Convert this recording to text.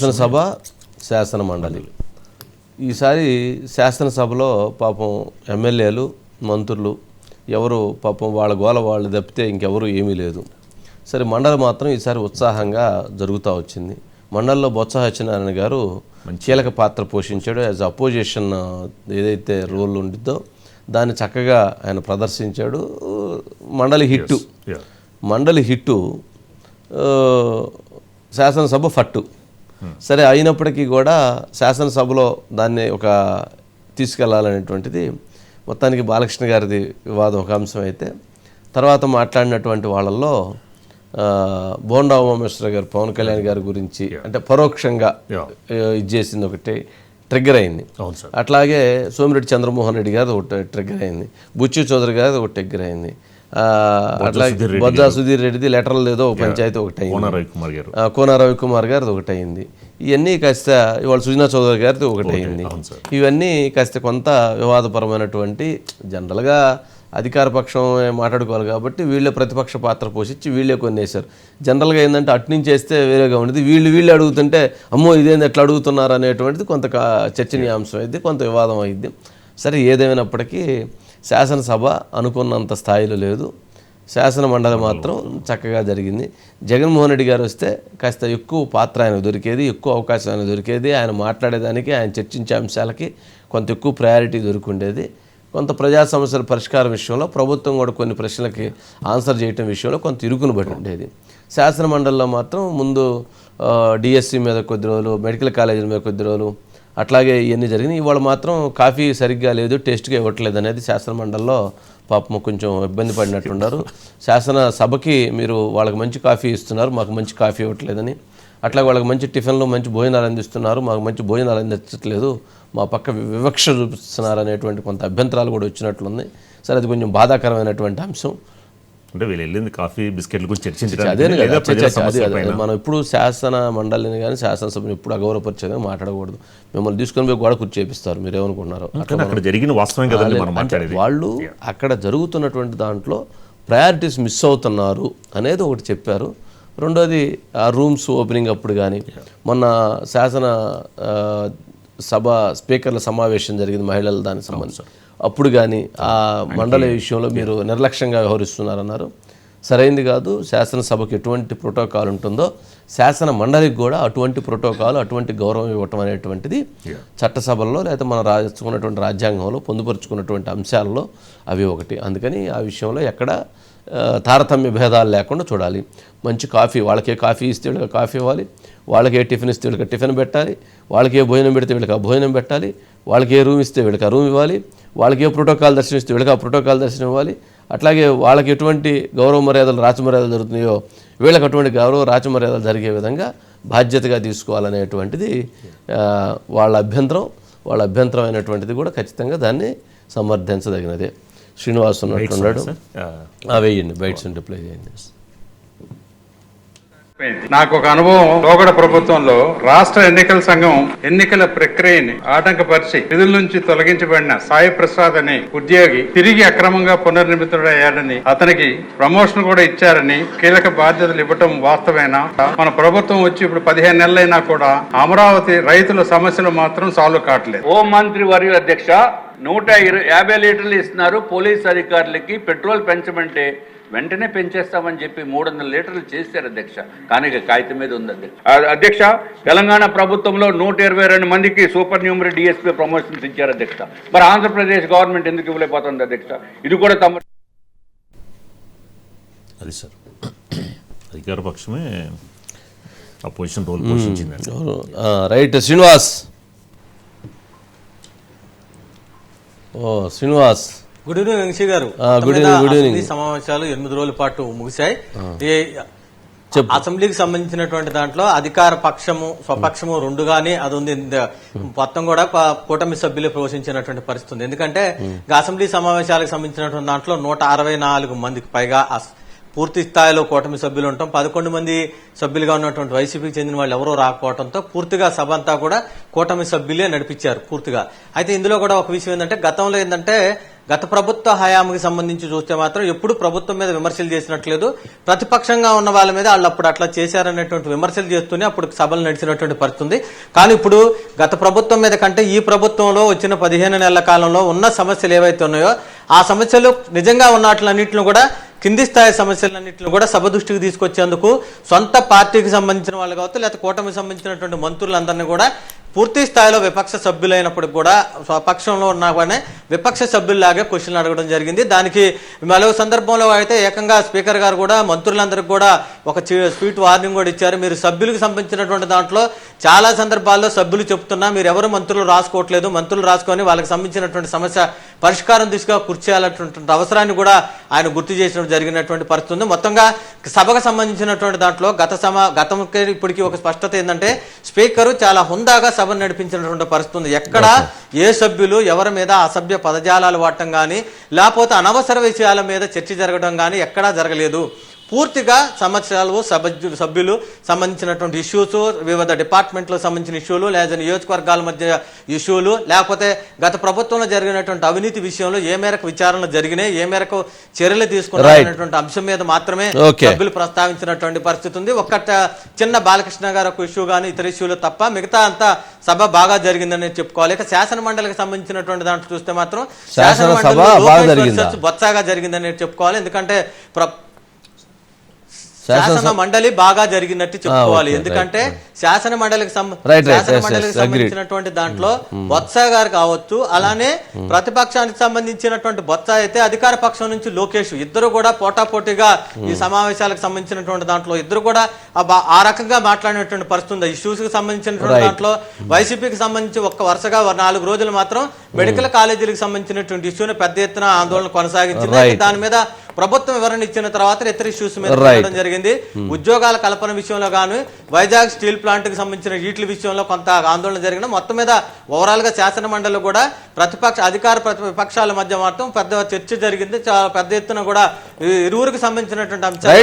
శాసనసభ శాసన మండలి. ఈసారి శాసనసభలో పాపం ఎమ్మెల్యేలు మంత్రులు ఎవరు పాపం వాళ్ళ గోల వాళ్ళు తప్పితే ఇంకెవరు ఏమీ లేదు. సరే మండలి మాత్రం ఈసారి ఉత్సాహంగా జరుగుతూ వచ్చింది. మండలిలో బొత్స సత్యనారాయణ గారు కీలక పాత్ర పోషించాడు. యాజ్ అపోజిషన్ ఏదైతే రోల్ ఉండిద్దో దాన్ని చక్కగా ఆయన ప్రదర్శించాడు. మండలి హిట్టు. మండలి హిట్టు శాసనసభ ఫట్టు. సరే అయినప్పటికీ కూడా శాసనసభలో దాన్ని ఒక తీసుకెళ్ళాలనేటువంటిది మొత్తానికి బాలకృష్ణ గారిది వివాదం ఒక అంశం అయితే. తర్వాత మాట్లాడినటువంటి వాళ్ళల్లో బోండా ఉమామేశ్వర గారు పవన్ కళ్యాణ్ గారి గురించి అంటే పరోక్షంగా Yeah. ఆ, ఇది చేసింది ఒకటి ట్రిగ్గర్ అయింది. అవును సార్. అట్లాగే సోమిరెడ్డి చంద్రమోహన్ రెడ్డి గారు ఒకటి ట్రిగ్గర్ అయింది. బుచ్చి చౌదరి గారు ఒకటి ట్రిగ్గర్ అయింది. ఆ, అట్లాగే బొజ్జా సుధీర్ రెడ్డిది లెటర్లు ఏదో ఒక పంచాయతీ ఒకటి అయింది కోన రవికుమార్ గారిది ఒకటి అయింది ఇవన్నీ కాస్త ఇవాళ సుజనా చౌదరి గారిది ఒకటి అయింది. ఇవన్నీ కాస్త కొంత వివాదపరమైనటువంటి జనరల్గా అధికార పక్షం మాట్లాడుకోవాలి కాబట్టి వీళ్ళే ప్రతిపక్ష పాత్ర పోషించి వీళ్ళే కొన్ని వేశారు జనరల్గా ఏంటంటే అటు నుంచి వేస్తే వేరేగా ఉండేది. వీళ్ళు వీళ్ళు అడుగుతుంటే అమ్మో ఇదేంది ఎట్లా అడుగుతున్నారు అనేటువంటిది కొంత చర్చనీయాంశం అయింది కొంత వివాదం అయింది. సరే ఏదేమైనప్పటికీ శాసనసభ అనుకున్నంత స్థాయిలో లేదు. శాసన మండలి మాత్రం చక్కగా జరిగింది. జగన్మోహన్ రెడ్డి గారు వస్తే కాస్త ఎక్కువ పాత్ర ఆయన దొరికేది ఎక్కువ అవకాశం ఆయన దొరికేది. ఆయన మాట్లాడేదానికి ఆయన చర్చించే అంశాలకి కొంత ఎక్కువ ప్రయారిటీ దొరికిండేది. కొంత ప్రజా సమస్యల పరిష్కారం విషయంలో ప్రభుత్వం కూడా కొన్ని ప్రశ్నలకి ఆన్సర్ చేయటం విషయంలో కొంత ఇరుకును బట్టి ఉండేది. శాసన మండలిలో మాత్రం ముందు డిఎస్సి మీద కొద్ది రోజులు మెడికల్ కాలేజీల మీద కొద్ది రోజులు అట్లాగే ఇవన్నీ జరిగినాయి. ఇవాళ మాత్రం కాఫీ సరిగ్గా లేదు టేస్ట్గా ఇవ్వట్లేదు అనేది శాసన మండలిలో పాపం కొంచెం ఇబ్బంది పడినట్టున్నారు. శాసన సభకి మీరు వాళ్ళకి మంచి కాఫీ ఇస్తున్నారు మాకు మంచి కాఫీ ఇవ్వట్లేదని. అట్లాగే వాళ్ళకి మంచి టిఫిన్లు మంచి భోజనాలు అందిస్తున్నారు మాకు మంచి భోజనాలు అందించట్లేదు. మా పక్క వివక్ష చూపిస్తున్నారు అనేటువంటి కొంత అభ్యంతరాలు కూడా వచ్చినట్లుంది. సరే అది కొంచెం బాధాకరమైనటువంటి అంశం. అంటే వీళ్ళు వెళ్ళింది కాఫీ బిస్కెట్ల గురించి అదే చర్చించడానికి కదా లేదా ప్రజల చర్చ, అదే సమస్యల కదా. పైన? మనం ఇప్పుడు శాసన మండలిని కానీ శాసనసభని ఎప్పుడు అగౌరవపరిచేది మాట్లాడకూడదు. మిమ్మల్ని తీసుకొని పోయి గోడ కూర్చేపిస్తారు మీరు ఏమనుకుంటున్నారు అక్కడ జరిగిన వాస్తవం కదండి మనం అంటే మాట్లాడేది. వాళ్ళు అక్కడ జరుగుతున్నటువంటి దాంట్లో ప్రయారిటీస్ మిస్ అవుతున్నారు అనేది ఒకటి చెప్పారు. రెండోది ఆ రూమ్స్ ఓపెనింగ్ అప్పుడు కానీ మొన్న శాసన సభ స్పీకర్ల సమావేశం జరిగింది మహిళల దానికి సంబంధించి. అప్పుడు కానీ ఆ మండలి విషయంలో మీరు నిర్లక్ష్యంగా వ్యవహరిస్తున్నారన్నారు. సరైంది కాదు శాసనసభకు ఎటువంటి ప్రోటోకాల్ ఉంటుందో శాసన మండలికి కూడా అటువంటి ప్రోటోకాల్ అటువంటి గౌరవం ఇవ్వటం అనేటువంటిది చట్టసభల్లో లేదా మనం రాసుకున్నటువంటి రాజ్యాంగంలో పొందుపరుచుకున్నటువంటి అంశాలలో అవి ఒకటి. అందుకని ఆ విషయంలో ఎక్కడ తారతమ్య భేదాలు లేకుండా చూడాలి. మంచి కాఫీ వాళ్ళకే కాఫీ ఇస్తే వీళ్ళకి కాఫీ ఇవ్వాలి. వాళ్ళకి ఏ టిఫిన్ ఇస్తే వీళ్ళకి టిఫిన్ పెట్టాలి. వాళ్ళకి ఏ భోజనం పెడితే వీళ్ళకి ఆ భోజనం పెట్టాలి. వాళ్ళకి ఏ రూమ్ ఇస్తే వీళ్ళకి ఆ రూమ్ ఇవ్వాలి. వాళ్ళకి ఏ ప్రోటోకాల్ దర్శనం ఇస్తే వీళ్ళకి ఆ ప్రోటోకాల్ దర్శనం ఇవ్వాలి. అట్లాగే వాళ్ళకి ఎటువంటి గౌరవ మర్యాదలు రాచమర్యాదలు జరుగుతున్నాయో వీళ్ళకి అటువంటి గౌరవ రాచమర్యాదలు జరిగే విధంగా బాధ్యతగా తీసుకోవాలనేటువంటిది వాళ్ళ అభ్యంతరం వాళ్ళ అభ్యంతరం అయినటువంటిది కూడా ఖచ్చితంగా దాన్ని సమర్థించదగినదే. శ్రీనివాస్ ఉన్నట్టున్నాడు వేయండి బయట ఉంటే ప్లే చేయండి. నాకు ఒక అనుభవం. లోగడ ప్రభుత్వంలో రాష్ట్ర ఎన్నికల సంఘం ఎన్నికల ప్రక్రియని ఆటంకపరిచి విధుల నుంచి తొలగించబడిన సాయి ప్రసాద్ అనే ఉద్యోగి తిరిగి అక్రమంగా పునర్నిర్మితుడయ్యాడని అతనికి ప్రమోషన్ కూడా ఇచ్చారని కీలక బాధ్యతలు ఇవ్వటం వాస్తవేనా? మన ప్రభుత్వం వచ్చి ఇప్పుడు పదిహేను నెలలైనా కూడా అమరావతి రైతుల సమస్యలు మాత్రం సాల్వ్ కావట్లేదు. హోం మంత్రి వర్యుల అధ్యక్ష నూట ఇరు- యాభై లీటర్లు ఇస్తున్నారు. పోలీస్ అధికారులకి పెట్రోల్ పెంచమంటే వెంటనే పెంచేస్తామని చెప్పి మూడు వందల లీటర్లు చేశారు అధ్యక్ష. కానీ ఇక కాగితం మీద ఉంది అధ్యక్ష. అధ్యక్ష తెలంగాణ ప్రభుత్వంలో నూట ఇరవై రెండు మందికి సూపర్ న్యూమరీ డిఎస్పీ ప్రమోషన్స్ ఇచ్చారు అధ్యక్ష. మరి ఆంధ్రప్రదేశ్ గవర్నమెంట్ ఎందుకు ఇవ్వలేకపోతుంది అధ్యక్ష? ఇది కూడా తమ అది సార్. అధికార పక్షమే ఆ పొజిషన్ రోల్ పోషించిందండి. రైట్ శ్రీనివాస్. ఓ Srinivas. Good evening garu. Good evening, good evening. సమావేశాలు ఎనిమిది రోజుల పాటు ముగిశాయి. అసెంబ్లీకి సంబంధించినటువంటి దాంట్లో అధికార పక్షము స్వపక్షము రెండుగానే అది ఉంది. మొత్తం కూడా కూటమి సభ్యులు పోషించినటువంటి పరిస్థితి ఉంది. ఎందుకంటే అసెంబ్లీ సమావేశాలకు సంబంధించినటువంటి దాంట్లో నూట అరవై నాలుగు మందికి పైగా పూర్తి స్థాయిలో కూటమి సభ్యులు ఉంటాం. పదకొండు మంది సభ్యులుగా ఉన్నటువంటి వైసీపీకి చెందిన వాళ్ళు ఎవరూ రాకపోవడంతో పూర్తిగా సభ అంతా కూడా కూటమి సభ్యులే నడిపించారు పూర్తిగా. అయితే ఇందులో కూడా ఒక విషయం ఏంటంటే గతంలో ఏంటంటే గత ప్రభుత్వ హయాంకి సంబంధించి చూస్తే మాత్రం ఎప్పుడు ప్రభుత్వం మీద విమర్శలు చేసినట్లేదు. ప్రతిపక్షంగా ఉన్న వాళ్ళ మీద వాళ్ళు అప్పుడు అట్లా చేశారనేటువంటి విమర్శలు చేస్తూనే అప్పుడు సభలు నడిచినటువంటి పరిస్థితి ఉంది. కానీ ఇప్పుడు గత ప్రభుత్వం మీద కంటే ఈ ప్రభుత్వంలో వచ్చిన పదిహేను నెలల కాలంలో ఉన్న సమస్యలు ఏవైతే ఉన్నాయో ఆ సమస్యలు నిజంగా ఉన్న వాటిలన్నింటిని కూడా కింది స్థాయి సమస్యలన్నింటిని కూడా సభ దృష్టికి తీసుకొచ్చేందుకు సొంత పార్టీకి సంబంధించిన వాళ్ళు కావచ్చు లేకపోతే కూటమికి సంబంధించినటువంటి మంత్రులందరినీ కూడా పూర్తి స్థాయిలో విపక్ష సభ్యులైనప్పుడు కూడా స్వపక్షంలో ఉన్నా కానీ విపక్ష సభ్యుల్లాగే క్వశ్చన్లు అడగడం జరిగింది. దానికి మరో సందర్భంలో అయితే ఏకంగా స్పీకర్ గారు కూడా మంత్రులందరికీ కూడా ఒక చి- స్వీట్ వార్నింగ్ కూడా ఇచ్చారు. మీరు సభ్యులకు సంబంధించినటువంటి దాంట్లో చాలా సందర్భాల్లో సభ్యులు చెప్తున్నా మీరు ఎవరు మంత్రులు రాసుకోవట్లేదు. మంత్రులు రాసుకొని వాళ్ళకి సంబంధించినటువంటి సమస్య పరిష్కారం దిశగా కృషి చేయాలన్నటువంటి అవసరాన్ని కూడా ఆయన గుర్తు చేసిన జరిగినటువంటి పరిస్థితి ఉంది. మొత్తంగా సభకు సంబంధించినటువంటి దాంట్లో గత సమ గతంకి ఇప్పటికీ ఒక స్పష్టత ఏంటంటే స్పీకర్ చాలా హుందాగా సభను నడిపించినటువంటి పరిస్థితి ఉంది. ఎక్కడ ఏ సభ్యులు ఎవరి మీద అసభ్య పదజాలాలు వాడటం కానీ లేకపోతే అనవసర విషయాల మీద చర్చ జరగడం కానీ ఎక్కడా జరగలేదు. పూర్తిగా సమస్యలు సభ్యు సభ్యులు సంబంధించినటువంటి ఇష్యూస్ వివిధ డిపార్ట్మెంట్లకు సంబంధించిన ఇష్యూలు లేదా నియోజకవర్గాల మధ్య ఇష్యూలు లేకపోతే గత ప్రభుత్వంలో జరిగినటువంటి అవినీతి విషయంలో ఏ మేరకు విచారణలు జరిగినాయి ఏ మేరకు చర్యలు తీసుకున్నటువంటి అంశం మీద మాత్రమే. సభ్యులు ప్రస్తావించినటువంటి పరిస్థితి ఉంది ఒక్క చిన్న బాలకృష్ణ గారు ఒక ఇష్యూ కానీ ఇతర ఇష్యూలు తప్ప మిగతా అంతా సభ బాగా జరిగిందని చెప్పుకోవాలి ఇక శాసన మండలికి సంబంధించినటువంటి దాంట్లో చూస్తే మాత్రం శాసన? వర్సెస్ బొత్సాగా జరిగిందని చెప్పుకోవాలి ఎందుకంటే శాసన మండలి బాగా జరిగినట్టు చెప్పుకోవాలి. ఎందుకంటే శాసన మండలికి శాసన మండలికి. సంబంధించినటువంటి దాంట్లో బొత్స గారు కావచ్చు అలానే ప్రతిపక్షానికి సంబంధించినటువంటి బొత్స అయితే అధికార పక్షం నుంచి లోకేష్ ఇద్దరు కూడా పోటాపోటీగా ఈ సమావేశాలకు సంబంధించినటువంటి దాంట్లో ఇద్దరు కూడా ఆ రకంగా మాట్లాడినటువంటి పరిస్థితి ఉంది. ఇష్యూస్కి సంబంధించినటువంటి. దాంట్లో వైసీపీకి సంబంధించి ఒక్క వరుసగా నాలుగు రోజులు మాత్రం మెడికల్ కాలేజీలకు సంబంధించినటువంటి ఇష్యూని పెద్ద ఎత్తున ఆందోళన కొనసాగించింది. దాని మీద ప్రభుత్వం వివరణ ఇచ్చిన తర్వాత ఇతర ఇష్యూస్ మీద జరిగింది. ఉద్యోగాల కల్పన విషయంలో గాను వైజాగ్ స్టీల్ ప్లాంట్కి సంబంధించిన వీటి విషయంలో కొంత ఆందోళన జరిగిన మొత్తం మీద ఓవరాల్గా శాసన మండలి కూడా ప్రతిపక్ష అధికార ప్రతిపక్షాల మధ్య మాత్రం పెద్ద చర్చ జరిగింది. చాలా పెద్ద ఎత్తున కూడా ఇరువురికి సంబంధించినటువంటి అంశాలు